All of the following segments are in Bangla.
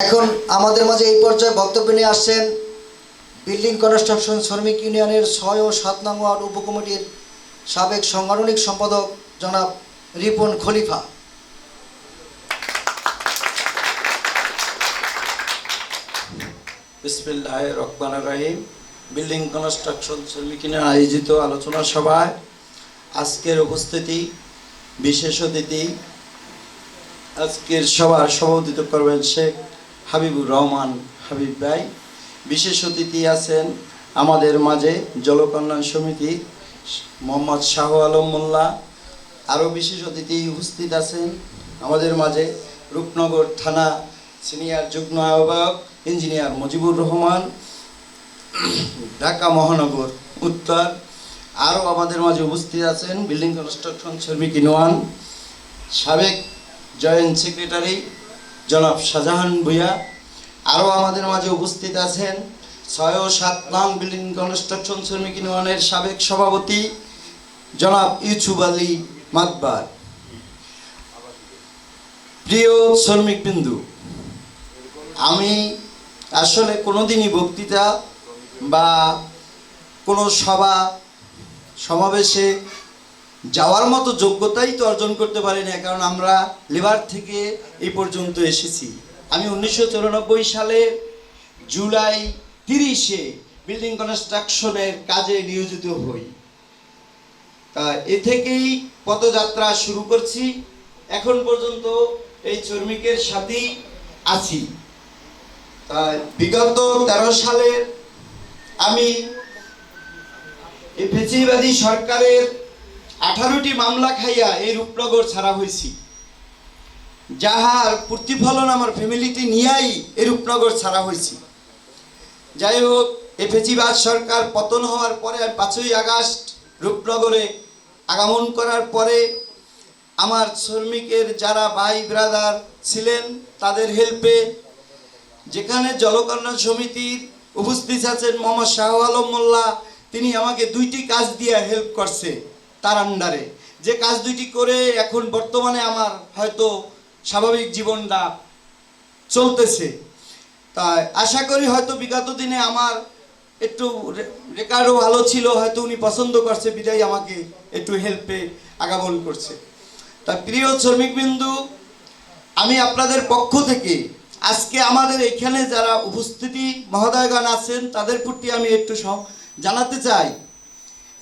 এখন আমাদের মাঝে এই পর্যায়ে বক্তব্য নিয়ে আসছেন বিল্ডিং কনস্ট্রাকশন শ্রমিক ইউনিয়নের ছয় ও সাত নং ওয়ার্ড উপকমিটির সাবেক সাংগঠনিক সম্পাদক জনাব রিপন খলিফা। বিসমিল্লাহ রহমান রাহিম। বিল্ডিং কনস্ট্রাকশন শ্রমিকিনের আয়োজিত আলোচনা সভায় আজকের উপস্থিতি, বিশেষ অতিথি, আজকের সভার সভাপতিত্ব করবেন শেখ হাবিবুর রহমান হাবিব ভাই। বিশেষ অতিথি আছেন আমাদের মাঝে জলকল্যাণ সমিতি মোহাম্মদ শাহ আলম মোল্লা। আরও বিশেষ অতিথি উপস্থিত আছেন আমাদের মাঝে রূপনগর থানা সিনিয়র যুগ্ম আহ্বায়ক ইঞ্জিনিয়ার মুজিবুর রহমান। ঢাকা মহানগর উত্তর। আরও আমাদের মাঝে উপস্থিত আছেন বিল্ডিং কনস্ট্রাকশন শ্রমিক ইনওয়ান সাবেক জয়েন্ট সেক্রেটারি জনাব শাহজাহান ভুইয়া আরও আমাদের মাঝে উপস্থিত আছেন ছয় ও সাত নং বিল্ডিং কনস্ট্রাকশন শ্রমিক ইউনিয়নের সাবেক সভাপতি জনাব ইউসুফ আলী মাকবার প্রিয় শ্রমিক বিন্দু আমি আসলে কোনোদিনই বক্তৃতা বা কোনো সভা, সমাবেশে যাওয়ার মতো যোগ্যতাই তো অর্জন করতে পারি না কারণ আমরা লেবার থেকে এই পর্যন্ত এসেছি। আমি উনিশশো চুরানব্বই সালে জুলাই তিরিশে বিল্ডিং কনস্ট্রাকশনের কাজে নিয়োজিত হই। এ থেকেই পদযাত্রা শুরু করছি। এখন পর্যন্ত এই শ্রমিকের সাথেই আছি। বিগত তেরো সালের আমি এই ফেসিবাদী সরকারের আঠারোটি মামলা খাইয়া এই রূপনগর ছাড়া হয়েছি যাহার প্রতিফলন আমার ফ্যামিলিটি নিয়েই এই রূপনগর ছাড়া হয়েছি যাই হোক এই সরকার পতন হওয়ার পরে পাঁচই আগস্ট রূপনগরে আগমন করার পরে আমার শ্রমিকের যারা ভাই ব্রাদার ছিলেন, তাদের হেল্পে যেখানে জলকন্যা সমিতির উপস্থিত আছেন মোহাম্মদ শাহ আলম মোল্লা, তিনি আমাকে দুইটি কাজ দিয়ে হেল্প করছে। তার আন্ডারে। যে কাজ দুইটি করে এখন বর্তমানে আমার হয়তো স্বাভাবিক জীবনটা চলতেছে। তাই আশা করি হয়তো বিগত দিনে আমার একটু রেকর্ডও ভালো ছিল, হয়তো উনি পছন্দ করছে, বিদায় আমাকে একটু হেল্পে আগমন করছে। তা প্রিয় শ্রমিকবিন্দু, আমি আপনাদের পক্ষ থেকে আজকে আমাদের এখানে যারা উপস্থিতি মহোদয়গণ আছেন, তাদের প্রতি আমি একটু জানাতে চাই।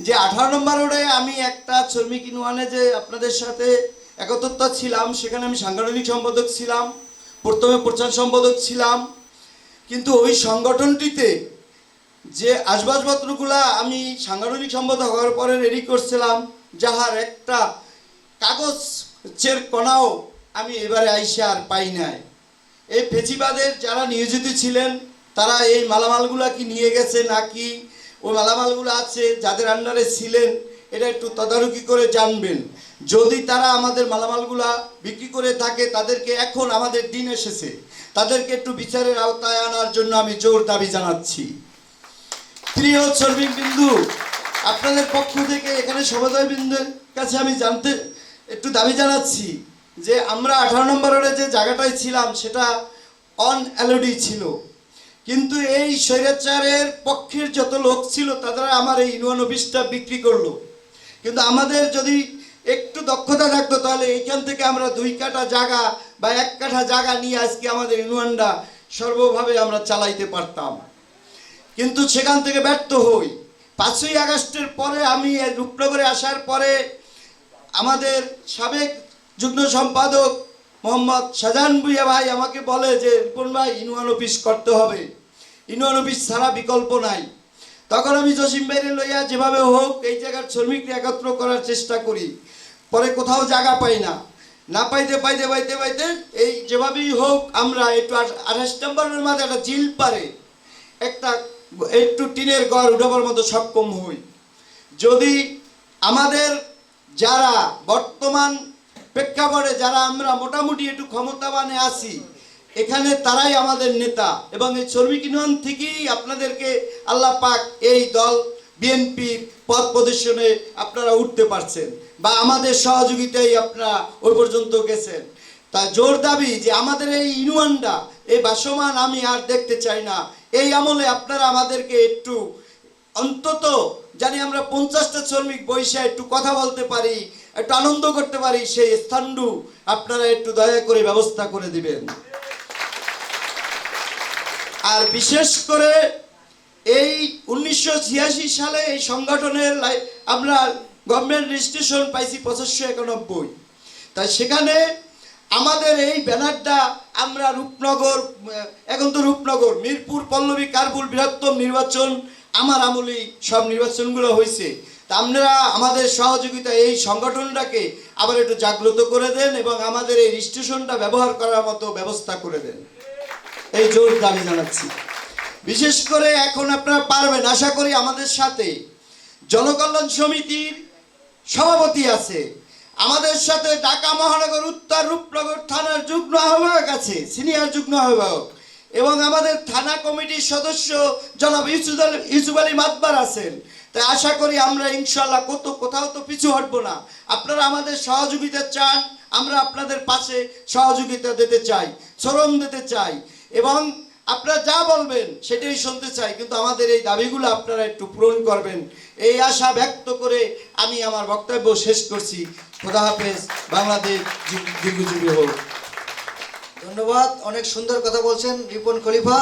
যে আঠারো নম্বর রোডে আমি একটা শ্রমিক ইউনিয়নে যে আপনাদের সাথে একত্রতা ছিলাম, সেখানে আমি সাংগঠনিক সম্পাদক ছিলাম, প্রথমে প্রচার সম্পাদক ছিলাম। কিন্তু ওই সংগঠনটিতে যে আসবাবপত্রগুলা আমি সাংগঠনিক সম্পাদক হওয়ার পরে রেডি করছিলাম, যাহার একটা কাগজের কণাও আমি এবারে আইসে আর পাই নাই। এই ফেচিবাদের যারা নিয়োজিত ছিলেন, তারা এই মালামালগুলা কি নিয়ে গেছে নাকি ওই মালামালগুলো আছে, যাদের আন্ডারে ছিলেন এটা একটু তদারকি করে জানবেন। যদি তারা আমাদের মালামালগুলা বিক্রি করে থাকে, তাদেরকে এখন আমাদের দিন এসেছে। তাদেরকে একটু বিচারের আওতায় আনার জন্য আমি জোর দাবি জানাচ্ছি। প্রিয় শ্রমিক বিন্দু আপনাদের পক্ষ থেকে এখানে সমুদায় বিন্দুর কাছে আমি জানতে, একটু দাবি জানাচ্ছি যে আমরা আঠারো নম্বর রোডে যে জায়গাটায় ছিলাম, সেটা অন অ্যালোডি ছিল। কিন্তু এই স্বৈরাচারের পক্ষের যত লোক ছিল, তারা আমার এই ইউনিয়ন অফিসটা বিক্রি করল। কিন্তু আমাদের যদি একটু দক্ষতা থাকতো, তাহলে এইখান থেকে আমরা দুই কাঠা জায়গা বা এক কাঠা জায়গা নিয়ে আজকে আমাদের ইউনিয়নটা সর্বভাবে আমরা চালাইতে পারতাম। কিন্তু সেখান থেকে ব্যর্থ হই। পাঁচই আগস্টের পরে আমি রূপনগরে আসার পরে আমাদের সাবেক যুগ্ম সম্পাদক মোহাম্মদ শাহজাহান ভুইয়া ভাই আমাকে বলে যে, রিপন ভাই, ইউনিয়ন অফিস করতে হবে। ইউনিয়ন ছাড়া বিকল্প নাই। তখন আমি জসিম ভাইরে লইয়া যেভাবে হোক এই জায়গার শ্রমিকরা একত্র করার চেষ্টা করি। পরে কোথাও জায়গা পাই না। না পাইতে পাইতে পাইতে পাইতে এই যেভাবেই হোক আমরা একটু আঠাশ নম্বরের মাঝে একটা জিল পারে একটা একটু টিনের গড় উঠাবার মতো সক্ষম হই। যদি আমাদের যারা বর্তমান প্রেক্ষাপটে যারা আমরা মোটামুটি একটু ক্ষমতাবানে আছি এখানে তারাই আমাদের নেতা এবং এই শ্রমিক ইউনিয়ন থেকেই আপনাদেরকে আল্লাহ পাক এই দল বিএনপির পদ প্রদর্শনে আপনারা উঠতে পারছেন বা আমাদের সহযোগিতায় আপনারা ওই পর্যন্ত গেছেন। তা জোর দাবি যে আমাদের এই ইউনিয়নটা, এই বাসমান আমি আর দেখতে চাই না। এই আমলে আপনারা আমাদেরকে একটু অন্তত জানি আমরা পঞ্চাশটা শ্রমিক বৈশা একটু কথা বলতে পারি, একটু আনন্দ করতে পারি, সেই স্থানটু আপনারা একটু দয়া করে ব্যবস্থা করে দিবেন। আর বিশেষ করে এই উনিশশো ছিয়াশি সালে এই সংগঠনের আমরা গভর্নমেন্ট রেজিস্ট্রেশন পাইছি পঁচাশশো একানব্বই। তাই সেখানে আমাদের এই ব্যানারটা আমরা রূপনগর, এখন তো রূপনগর, মিরপুর, পল্লবী কারপুর বৃহত্তম নির্বাচন, আমার আমলেই সব নির্বাচনগুলো হয়েছে। তা আপনারা আমাদের সহযোগিতা এই সংগঠনটাকে আবার একটু জাগ্রত করে দেন এবং আমাদের এই রেজিস্ট্রেশনটা ব্যবহার করার মতো ব্যবস্থা করে দেন। এই জোর দাবি জানাচ্ছি। বিশেষ করে এখন আপনারা পারবেন, আশা করি আমাদের সাথে জনকল্যাণ সমিতির সভাপতি আছে। আমাদের সাথে ঢাকা মহানগর উত্তর রূপনগর থানার যুগ্ম আহ্বায়ক আছে, সিনিয়র যুগ্ম আহ্বায়ক। এবং আমাদের থানা কমিটির সদস্য জনাব ইউসুফ ইউসুফ আলী মাতবার আছেন। তাই আশা করি আমরা ইনশাল্লাহ কত, কোথাও তো পিছু হটবো না। আপনারা আমাদের সহযোগিতা চান, আমরা আপনাদের পাশে সহযোগিতা দিতে চাই, শ্রম দিতে চাই। এবং আপনারা যা বলবেন সেটাই শুনতে চাই, কিন্তু আমাদের এই দাবিগুলো আপনারা একটু পূরণ করবেন। এই আশা ব্যক্ত করে আমি আমার বক্তব্য শেষ করছি। খোদা হাফেজ, বাংলাদেশ দীর্ঘজীবী হোক। ধন্যবাদ, অনেক সুন্দর কথা বলছেন রিপন খলিফা।